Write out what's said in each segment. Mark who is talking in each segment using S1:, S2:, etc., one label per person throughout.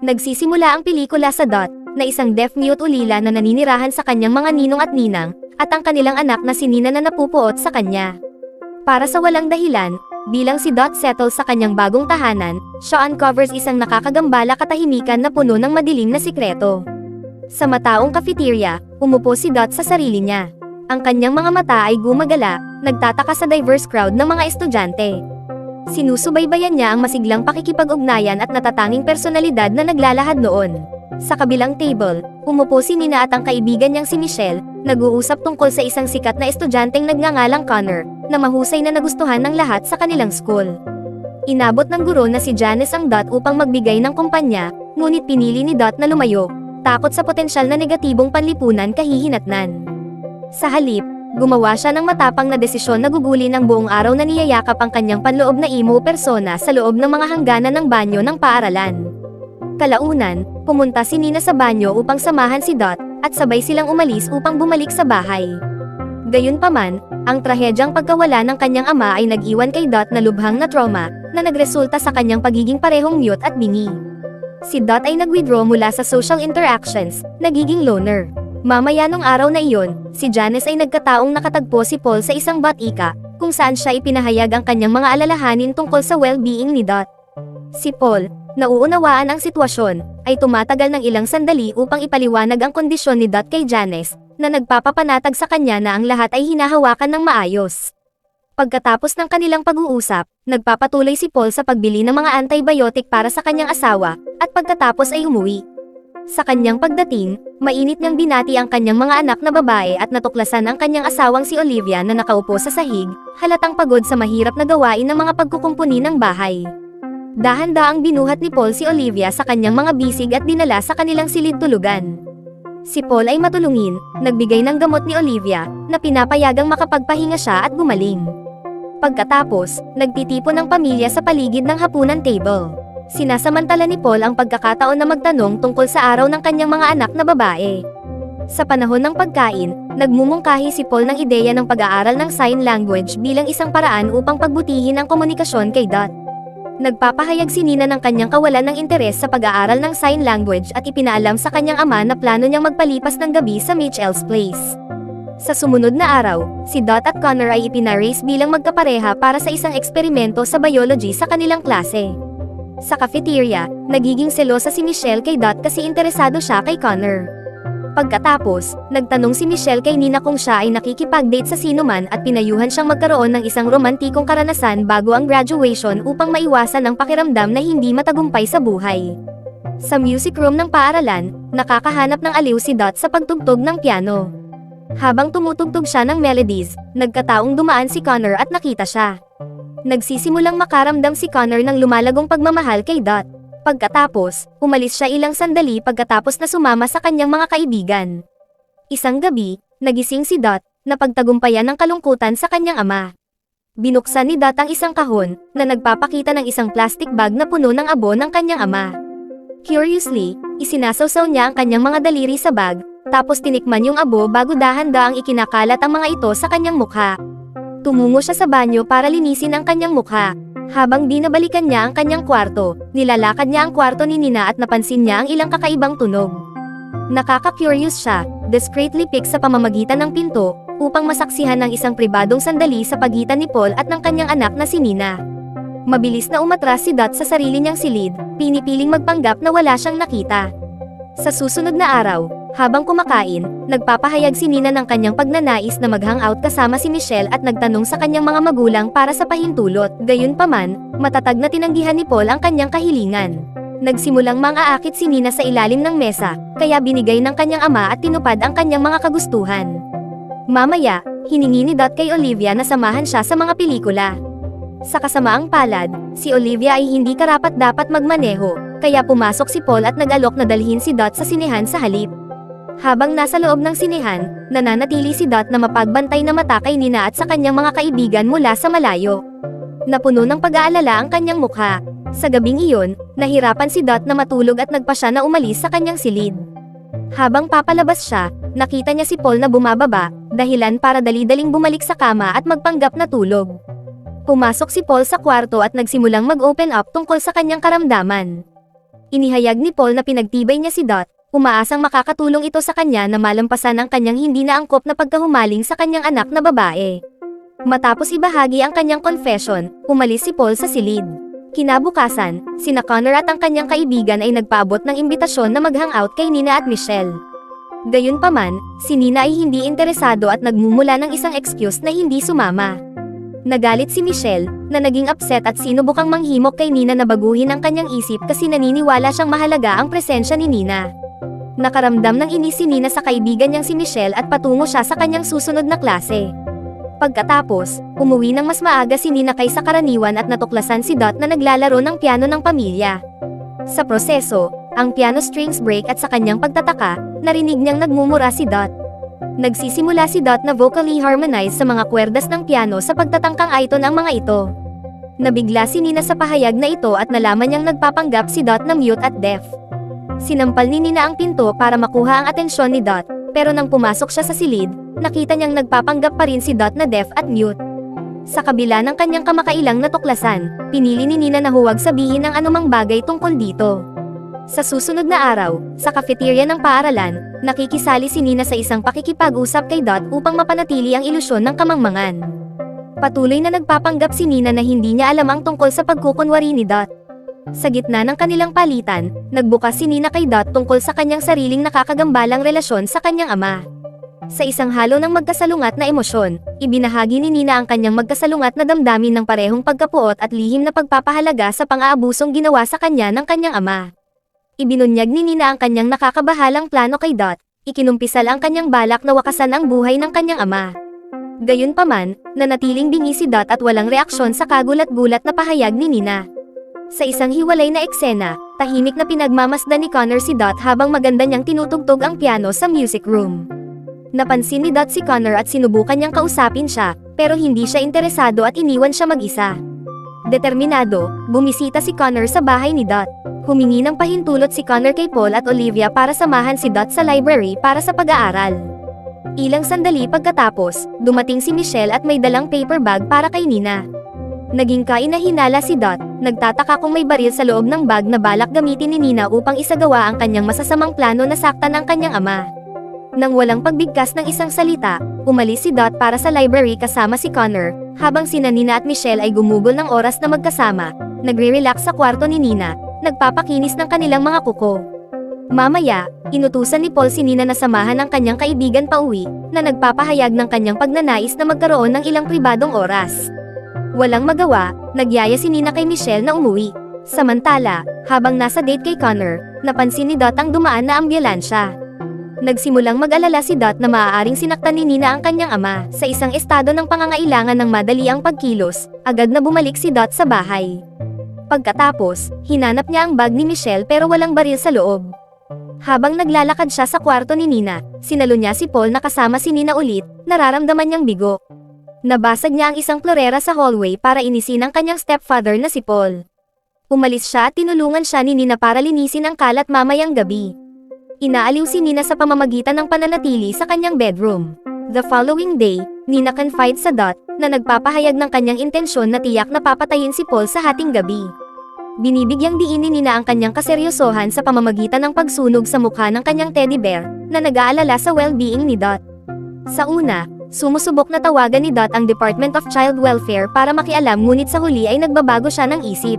S1: Nagsisimula ang pelikula sa Dot, na isang deaf-mute ulila na naninirahan sa kanyang mga ninong at ninang, at ang kanilang anak na si Nina na napupuot sa kanya. Para sa walang dahilan, bilang si Dot settles sa kanyang bagong tahanan, siya uncovers isang nakakagambala katahimikan na puno ng madilim na sikreto. Sa mataong cafeteria, umupo si Dot sa sarili niya. Ang kanyang mga mata ay gumagala, nagtataka sa diverse crowd ng mga estudyante. Sinusubaybayan niya ang masiglang pakikipag-ugnayan at natatanging personalidad na naglalahad noon. Sa kabilang table, umupo si Nina at ang kaibigan niyang si Michelle, nag-uusap tungkol sa isang sikat na estudyanteng nagngangalang Connor, na mahusay na nagustuhan ng lahat sa kanilang school. Inabot ng guro na si Janice ang Dot upang magbigay ng kumpanya, ngunit pinili ni Dot na lumayo, takot sa potensyal na negatibong panlipunan kahihinatnan. Sa halip, gumawa siya ng matapang na desisyon na gugulin ang buong araw na niyayakap ang kanyang panloob na emo persona sa loob ng mga hangganan ng banyo ng paaralan. Kalaunan, pumunta si Nina sa banyo upang samahan si Dot, at sabay silang umalis upang bumalik sa bahay. Gayunpaman, ang trahedyang pagkawala ng kanyang ama ay nag-iwan kay Dot na lubhang na trauma, na nagresulta sa kanyang pagiging parehong mute at bingi. Si Dot ay nag-withdraw mula sa social interactions, nagiging loner. Mamaya nung araw na iyon, si Janice ay nagkataong nakatagpo si Paul sa isang batika, kung saan siya ipinahayag ang kanyang mga alalahanin tungkol sa well-being ni Dot. Si Paul, nauunawaan ang sitwasyon, ay tumatagal ng ilang sandali upang ipaliwanag ang kondisyon ni Dot kay Janice, na nagpapapanatag sa kanya na ang lahat ay hinahawakan ng maayos. Pagkatapos ng kanilang pag-uusap, nagpapatuloy si Paul sa pagbili ng mga antibiotic para sa kanyang asawa, at pagkatapos ay umuwi. Sa kanyang pagdating, mainit niyang binati ang kanyang mga anak na babae at natuklasan ang kanyang asawang si Olivia na nakaupo sa sahig, halatang pagod sa mahirap na gawain ng mga pagkukumpuni ng bahay. Dahan-daang binuhat ni Paul si Olivia sa kanyang mga bisig at dinala sa kanilang silid tulugan. Si Paul ay matulungin, nagbigay ng gamot ni Olivia, na pinapayagang makapagpahinga siya at gumaling. Pagkatapos, nagtitipon ng pamilya sa paligid ng hapunan table. Sinasamantala ni Paul ang pagkakataon na magtanong tungkol sa araw ng kanyang mga anak na babae. Sa panahon ng pagkain, nagmumungkahi si Paul ng ideya ng pag-aaral ng sign language bilang isang paraan upang pagbutihin ang komunikasyon kay Dot. Nagpapahayag si Nina ng kanyang kawalan ng interes sa pag-aaral ng sign language at ipinaalam sa kanyang ama na plano niyang magpalipas ng gabi sa Mitchell's Place. Sa sumunod na araw, si Dot at Connor ay ipinarace bilang magkapareha para sa isang eksperimento sa biology sa kanilang klase. Sa cafeteria, nagiging selosa si Michelle kay Dot kasi interesado siya kay Connor. Pagkatapos, nagtanong si Michelle kay Nina kung siya ay nakikipag-date sa sinuman at pinayuhan siyang magkaroon ng isang romantikong karanasan bago ang graduation upang maiwasan ang pakiramdam na hindi matagumpay sa buhay. Sa music room ng paaralan, nakakahanap ng aliw si Dot sa pagtugtog ng piano. Habang tumutugtog siya ng melodies, nagkataong dumaan si Connor at nakita siya. Nagsisimulang makaramdam si Connor ng lumalagong pagmamahal kay Dot. Pagkatapos, umalis siya ilang sandali pagkatapos na sumama sa kanyang mga kaibigan. Isang gabi, nagising si Dot, na pagtagumpayan ng kalungkutan sa kanyang ama. Binuksan ni Dot ang isang kahon, na nagpapakita ng isang plastic bag na puno ng abo ng kanyang ama. Curiously, isinasawsaw niya ang kanyang mga daliri sa bag, tapos tinikman yung abo bago dahan-daang ikinakalat ang mga ito sa kanyang mukha. Tumungo siya sa banyo para linisin ang kanyang mukha. Habang binabalikan niya ang kanyang kwarto, nilalakad niya ang kwarto ni Nina at napansin niya ang ilang kakaibang tunog. Nakaka-curious siya, discreetly pick sa pamamagitan ng pinto, upang masaksihan ng isang pribadong sandali sa pagitan ni Paul at ng kanyang anak na si Nina. Mabilis na umatras si Dot sa sarili niyang silid, pinipiling magpanggap na wala siyang nakita. Sa susunod na araw, habang kumakain, nagpapahayag si Nina ng kanyang pagnanais na mag-hangout kasama si Michelle at nagtanong sa kanyang mga magulang para sa pahintulot. Gayunpaman, matatag na tinanggihan ni Paul ang kanyang kahilingan. Nagsimulang mang-aakit si Nina sa ilalim ng mesa, kaya binigay ng kanyang ama at tinupad ang kanyang mga kagustuhan. Mamaya, hiningi ni Dot kay Olivia na samahan siya sa mga pelikula. Sa kasamaang palad, si Olivia ay hindi karapat dapat magmaneho, kaya pumasok si Paul at nag-alok na dalhin si Dot sa sinehan sa halip. Habang nasa loob ng sinehan, nananatili si Dot na mapagbantay na mata kay Nina at sa kanyang mga kaibigan mula sa malayo. Napuno ng pag-aalala ang kanyang mukha. Sa gabing iyon, nahirapan si Dot na matulog at nagpa siya na umalis sa kanyang silid. Habang papalabas siya, nakita niya si Paul na bumababa, dahilan para dali-daling bumalik sa kama at magpanggap na tulog. Pumasok si Paul sa kwarto at nagsimulang mag-open up tungkol sa kanyang karamdaman. Inihayag ni Paul na pinagtibay niya si Dot, umaasang makakatulong ito sa kanya na malampasan ang kanyang hindi na angkop na pagkahumaling sa kanyang anak na babae. Matapos ibahagi ang kanyang confession, umalis si Paul sa silid. Kinabukasan, sina Connor at ang kanyang kaibigan ay nagpaabot ng imbitasyon na mag-hangout kay Nina at Michelle. Gayunpaman, si Nina ay hindi interesado at nagmumula ng isang excuse na hindi sumama. Nagalit si Michelle, na naging upset at sinubukang manghimok kay Nina na baguhin ang kanyang isip kasi naniniwala siyang mahalaga ang presensya ni Nina. Nakaramdam ng inis si Nina sa kaibigan niyang si Michelle at patungo siya sa kanyang susunod na klase. Pagkatapos, umuwi ng mas maaga si Nina kaysa karaniwan at natuklasan si Dot na naglalaro ng piano ng pamilya. Sa proseso, ang piano strings break at sa kanyang pagtataka, narinig niyang nagmumura si Dot. Nagsisimula si Dot na vocally harmonize sa mga kwerdas ng piano sa pagtatangkang iton ang mga ito. Nabigla si Nina sa pahayag na ito at nalaman niyang nagpapanggap si Dot na mute at deaf. Sinampal ni Nina ang pinto para makuha ang atensyon ni Dot, pero nang pumasok siya sa silid, nakita niyang nagpapanggap pa rin si Dot na deaf at mute. Sa kabila ng kanyang kamakailang natuklasan, pinili ni Nina na huwag sabihin ang anumang bagay tungkol dito. Sa susunod na araw, sa cafeteria ng paaralan, nakikisali si Nina sa isang pakikipag-usap kay Dot upang mapanatili ang ilusyon ng kamangmangan. Patuloy na nagpapanggap si Nina na hindi niya alam ang tungkol sa pagkukunwari ni Dot. Sa gitna ng kanilang palitan, nagbukas si Nina kay Dot tungkol sa kanyang sariling nakakagambalang relasyon sa kanyang ama. Sa isang halo ng magkasalungat na emosyon, ibinahagi ni Nina ang kanyang magkasalungat na damdamin ng parehong pagkapuot at lihim na pagpapahalaga sa pang-aabusong ginawa sa kanya ng kanyang ama. Ibinunyag ni Nina ang kanyang nakakabahalang plano kay Dot, ikinumpisal ang kanyang balak na wakasan ang buhay ng kanyang ama. Gayunpaman, nanatiling bingi si Dot at walang reaksyon sa kagulat-gulat na pahayag ni Nina. Sa isang hiwalay na eksena, tahimik na pinagmamasdan ni Connor si Dot habang maganda niyang tinutugtog ang piano sa music room. Napansin ni Dot si Connor at sinubukan niyang kausapin siya, pero hindi siya interesado at iniwan siya mag-isa. Determinado, bumisita si Connor sa bahay ni Dot. Humingi ng pahintulot si Connor kay Paul at Olivia para samahan si Dot sa library para sa pag-aaral. Ilang sandali pagkatapos, dumating si Michelle at may dalang paper bag para kay Nina. Naging kainahinala si Dot, nagtataka kung may baril sa loob ng bag na balak gamitin ni Nina upang isagawa ang kanyang masasamang plano na saktan ang kanyang ama. Nang walang pagbigkas ng isang salita, umalis si Dot para sa library kasama si Connor, habang sina Nina at Michelle ay gumugol ng oras na magkasama, nagre-relax sa kwarto ni Nina, nagpapakinis ng kanilang mga kuko. Mamaya, inutusan ni Paul si Nina na samahan ang kanyang kaibigan pauwi, na nagpapahayag ng kanyang pagnanais na magkaroon ng ilang pribadong oras. Walang magawa, nagyaya si Nina kay Michelle na umuwi. Samantala, habang nasa date kay Connor, napansin ni Dot ang dumaan na ambulansya. Nagsimulang mag-alala si Dot na maaaring sinaktan ni Nina ang kanyang ama. Sa isang estado ng pangangailangan ng madali ang pagkilos, agad na bumalik si Dot sa bahay. Pagkatapos, hinanap niya ang bag ni Michelle pero walang baril sa loob. Habang naglalakad siya sa kwarto ni Nina, sinalo niya si Paul na kasama si Nina ulit, nararamdaman niyang bigo. Nabasag niya ang isang florera sa hallway para inisin ang kanyang stepfather na si Paul. Umalis siya at tinulungan siya ni Nina para linisin ang kalat mamayang gabi. Inaaliw si Nina sa pamamagitan ng pananatili sa kanyang bedroom. The following day, Nina confide sa Dot na nagpapahayag ng kanyang intensyon na tiyak na papatayin si Paul sa hating gabi. Binibigyang diin ni Nina ang kanyang kaseryosohan sa pamamagitan ng pagsunog sa mukha ng kanyang teddy bear na nag-aalala sa well-being ni Dot. Sa una, sumusubok na tawagan ni Dot ang Department of Child Welfare para makialam ngunit sa huli ay nagbabago siya ng isip.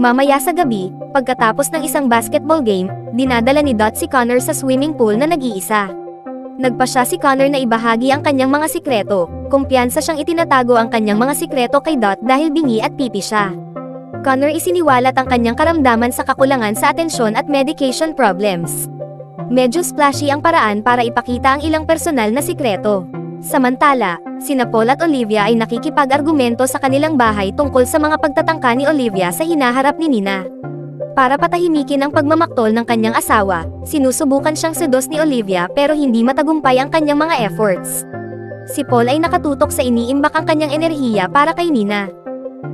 S1: Mamaya sa gabi, pagkatapos ng isang basketball game, dinadala ni Dot si Connor sa swimming pool na nag-iisa. Nagpa siya si Connor na ibahagi ang kanyang mga sikreto, kumpiyansa siyang itinatago ang kanyang mga sikreto kay Dot dahil bingi at pipi siya. Connor isiniwalat ang kanyang karamdaman sa kakulangan sa atensyon at medication problems. Medyo splashy ang paraan para ipakita ang ilang personal na sikreto. Samantala, sina Paul at Olivia ay nakikipag-argumento sa kanilang bahay tungkol sa mga pagtatangka ni Olivia sa hinaharap ni Nina. Para patahimikin ang pagmamaktol ng kanyang asawa, sinusubukan siyang sedos ni Olivia pero hindi matagumpay ang kanyang mga efforts. Si Paul ay nakatutok sa iniimbak ang kanyang enerhiya para kay Nina.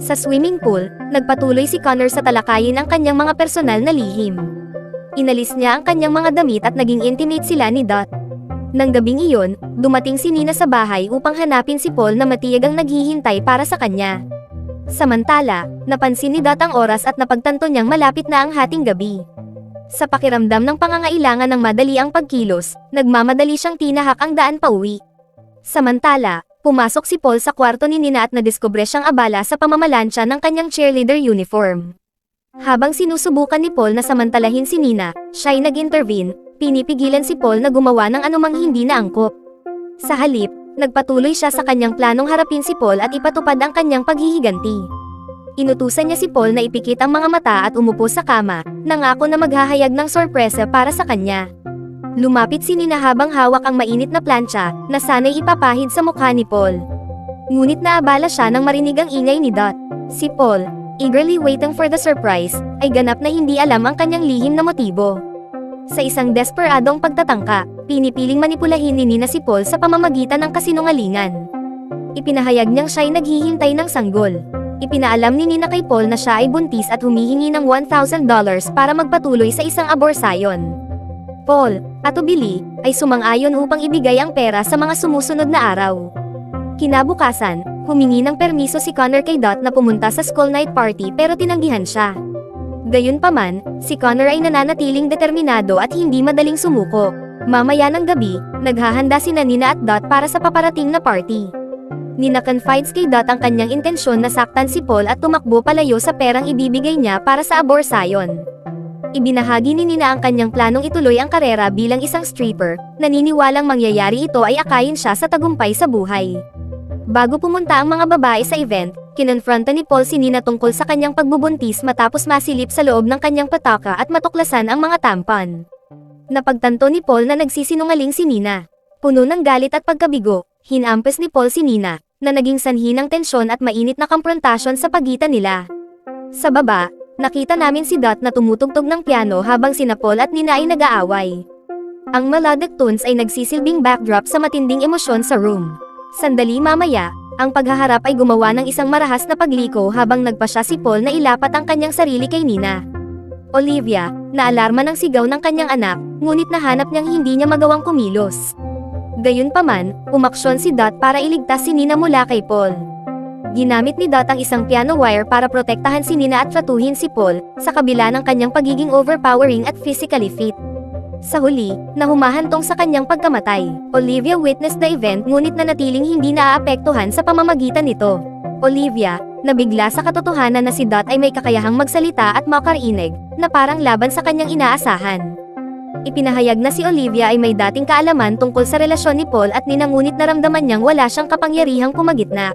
S1: Sa swimming pool, nagpatuloy si Connor sa talakayin ang kanyang mga personal na lihim. Inalis niya ang kanyang mga damit at naging intimate sila ni Dot. Nang gabing iyon, dumating si Nina sa bahay upang hanapin si Paul na matiyagang naghihintay para sa kanya. Samantala, napansin ni Dot ang oras at napagtanto niyang malapit na ang hating gabi. Sa pakiramdam ng pangangailangan ng madali ang pagkilos, nagmamadali siyang tinahak ang daan pauwi. Samantala, pumasok si Paul sa kwarto ni Nina at nadiskubre siyang abala sa pamamalansya ng kanyang cheerleader uniform. Habang sinusubukan ni Paul na samantalahin si Nina, siya ay nag-intervene, pinipigilan si Paul na gumawa ng anumang hindi na angkop. Sa halip, nagpatuloy siya sa kanyang planong harapin si Paul at ipatupad ang kanyang paghihiganti. Inutusan niya si Paul na ipikit ang mga mata at umupo sa kama, nangako na maghahayag ng sorpresa para sa kanya. Lumapit si Nina habang hawak ang mainit na plancha, na sana'y ipapahid sa mukha ni Paul. Ngunit naabala siya nang marinig ang ingay ni Dot. Si Paul, eagerly waiting for the surprise, ay ganap na hindi alam ang kanyang lihim na motibo. Sa isang desperadong pagtatangka, pinipiling manipulahin ni Nina si Paul sa pamamagitan ng kasinungalingan. Ipinahayag niyang siya'y naghihintay ng sanggol. Ipinaalam ni Nina kay Paul na siya ay buntis at humihingi ng $1,000 para magpatuloy sa isang aborsayon. Paul, atubili, ay sumang-ayon upang ibigay ang pera sa mga sumusunod na araw. Kinabukasan, humingi ng permiso si Connor kay Dot na pumunta sa school night party pero tinanggihan siya. Gayunpaman, si Connor ay nananatiling determinado at hindi madaling sumuko. Mamaya ng gabi, naghahanda si Nina at Dot para sa paparating na party. Nina-confides kay Dot ang kanyang intensyon na saktan si Paul at tumakbo palayo sa perang ibibigay niya para sa aborsayon. Ibinahagi ni Nina ang kanyang planong ituloy ang karera bilang isang stripper, naniniwalang mangyayari ito ay akayin siya sa tagumpay sa buhay. Bago pumunta ang mga babae sa event, kinonfronta ni Paul si Nina tungkol sa kanyang pagbubuntis matapos masilip sa loob ng kanyang pataka at matuklasan ang mga tampon. Napagtanto ni Paul na nagsisinungaling si Nina. Puno ng galit at pagkabigo, hinampes ni Paul si Nina, na naging sanhi ng tensyon at mainit na komprontasyon sa pagitan nila. Sa baba, nakita namin si Dot na tumutugtog ng piano habang sina Paul at Nina ay nag-aaway. Ang melodic tones ay nagsisilbing backdrop sa matinding emosyon sa room. Sandali mamaya, ang paghaharap ay gumawa ng isang marahas na pagliko habang nagpa siya si Paul na ilapat ang kanyang sarili kay Nina. Olivia, naalarma ng sigaw ng kanyang anak, ngunit nahanap niyang hindi niya magawang kumilos. Gayunpaman, umaksyon si Dot para iligtas si Nina mula kay Paul. Ginamit ni Dot ang isang piano wire para protektahan si Nina at tratuhin si Paul, sa kabila ng kanyang pagiging overpowering at physically fit. Sa huli, nahumahantong sa kanyang pagkamatay. Olivia witnessed the event ngunit nanatiling hindi naaapektuhan sa pamamagitan nito. Olivia, nabigla sa katotohanan na si Dot ay may kakayahang magsalita at makarinig, na parang laban sa kanyang inaasahan. Ipinahayag na si Olivia ay may dating kaalaman tungkol sa relasyon ni Paul at ninangunit naramdaman niyang wala siyang kapangyarihang kumagitna.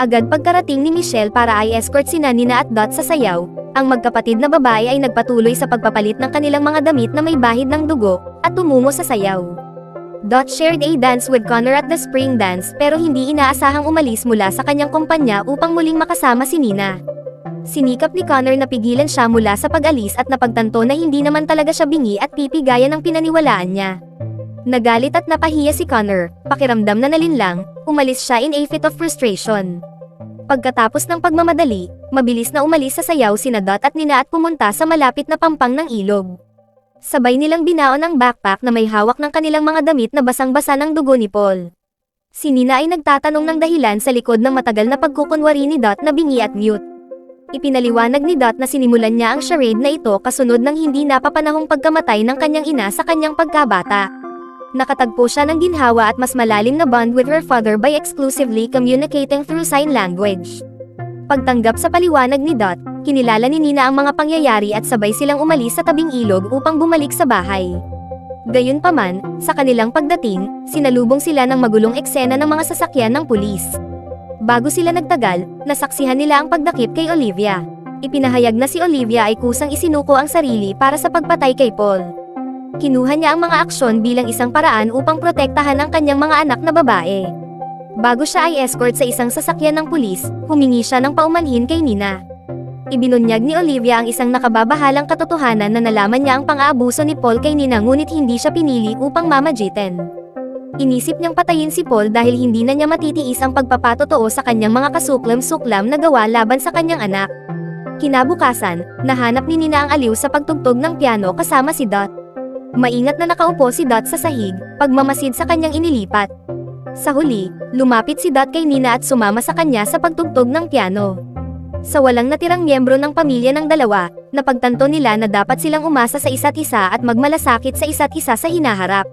S1: Agad pagkarating ni Michelle para ay escort sina Nina at Dot sa sayaw, ang magkapatid na babae ay nagpatuloy sa pagpapalit ng kanilang mga damit na may bahid ng dugo, at tumungo sa sayaw. Dot shared a dance with Connor at the spring dance pero hindi inaasahang umalis mula sa kanyang kumpanya upang muling makasama si Nina. Sinikap ni Connor na pigilan siya mula sa pag-alis at napagtanto na hindi naman talaga siya bingi at pipi gaya ng pinaniwalaan niya. Nagalit at napahiya si Connor, pakiramdam na nalinlang, umalis siya in a fit of frustration. Pagkatapos ng pagmamadali, mabilis na umalis sa sayaw sina Dot at Nina at pumunta sa malapit na pampang ng ilog. Sabay nilang binaon ang backpack na may hawak ng kanilang mga damit na basang-basa ng dugo ni Paul. Si Nina ay nagtatanong ng dahilan sa likod ng matagal na pagkukunwari ni Dot na bingi at mute. Ipinaliwanag ni Dot na sinimulan niya ang charade na ito kasunod ng hindi napapanahong pagkamatay ng kanyang ina sa kanyang pagkabata. Nakatagpo siya ng ginhawa at mas malalim na bond with her father by exclusively communicating through sign language. Pagtanggap sa paliwanag ni Dot, kinilala ni Nina ang mga pangyayari at sabay silang umalis sa tabing ilog upang bumalik sa bahay. Gayunpaman, sa kanilang pagdating, sinalubong sila ng magulong eksena ng mga sasakyan ng pulis. Bago sila nagtagal, nasaksihan nila ang pagdakip kay Olivia. Ipinahayag na si Olivia ay kusang isinuko ang sarili para sa pagpatay kay Paul. Kinuha niya ang mga aksyon bilang isang paraan upang protektahan ang kanyang mga anak na babae. Bago siya ay escort sa isang sasakyan ng pulis, humingi siya ng paumanhin kay Nina. Ibinunyag ni Olivia ang isang nakababahalang katotohanan na nalaman niya ang pang-aabuso ni Paul kay Nina ngunit hindi siya pinili upang mamajitin. Inisip niyang patayin si Paul dahil hindi na niya matitiis ang pagpapatotoo sa kanyang mga kasuklam-suklam na gawa laban sa kanyang anak. Kinabukasan, nahanap ni Nina ang aliw sa pagtugtog ng piano kasama si Dot. Maingat na nakaupo si Dot sa sahig, pagmamasid sa kanyang inilipat. Sa huli, lumapit si Dot kay Nina at sumama sa kanya sa pagtugtog ng piano. Sa walang natirang miyembro ng pamilya ng dalawa, napagtanto nila na dapat silang umasa sa isa't isa at magmalasakit sa isa't isa sa hinaharap.